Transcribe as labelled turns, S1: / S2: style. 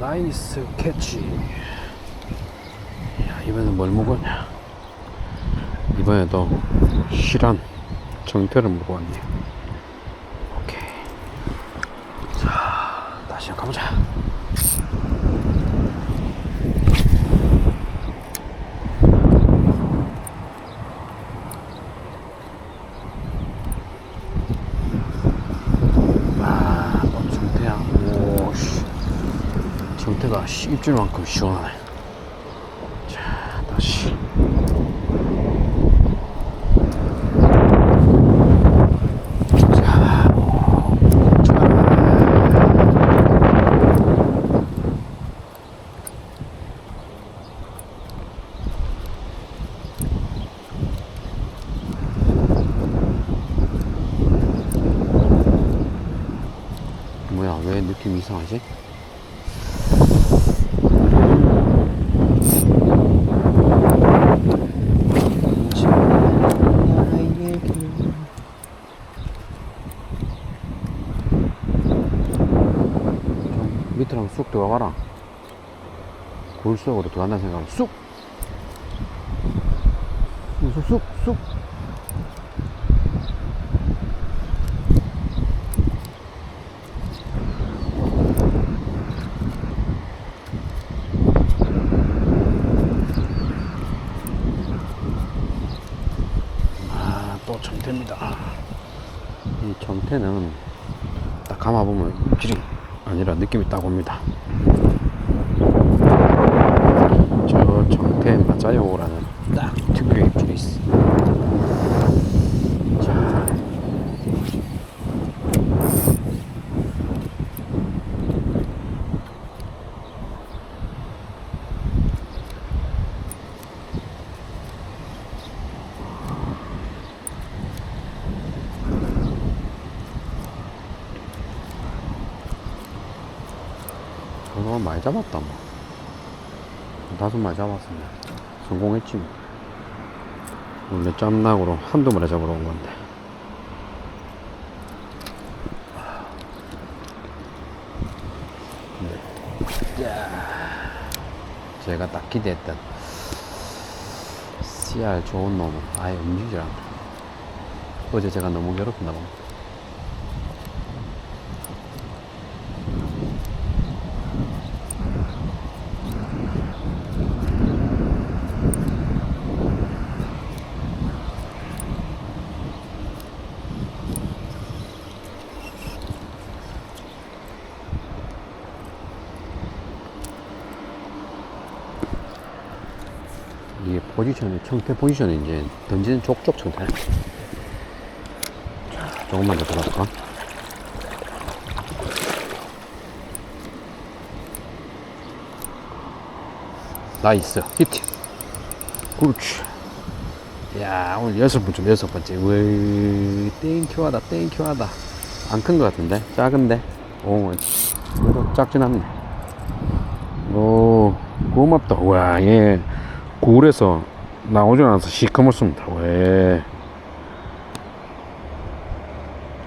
S1: 나이스 캐치. 야, 이번엔 뭘 먹었냐? 이번에도 실한 정태를 먹어왔네. 오케이. 자, 다시 가보자. 아, 또 정태야. 오, 씨. 정태가 씨, 입질만큼 시원하네. 자, 다시. 뭐야, 왜 느낌이 이상하지? 밑으로 한번 쑥 들어가봐라. 굴 속으로 들어간다는 생각으로 쑥! 쑥, 쑥, 쑥! 아, 또 정태입니다. 이 정태는 딱 감아보면 입질이 아니라 느낌이 딱 옵니다. 저 정태 맞아요라는 딱 특유의 입질이 있어. 자, 그동안 많이 잡았다 뭐. 다섯 마리 잡았으면 성공했지 뭐. 원래 짬낙으로 한두 마리 잡으러 온 건데. 네. 야, 제가 딱 기대했던 CR 좋은 놈은 아예 움직이질 않다. 어제 제가 너무 괴롭혔나 봅니다. 이게 포지션이 청태 포지션이 이제 던지는 족족 청태. 자, 조금만 더 들어갈까? 나이스 히트. 그렇지. 야 오늘 여섯 번째 여섯 번째. 왜 땡큐하다 땡큐하다. 안 큰 것 같은데 작은데. 오 그래도 작진 않네. 오 고맙다. 와 얘. 굴에서 나오지 않아서 시커멓습니다. 왜?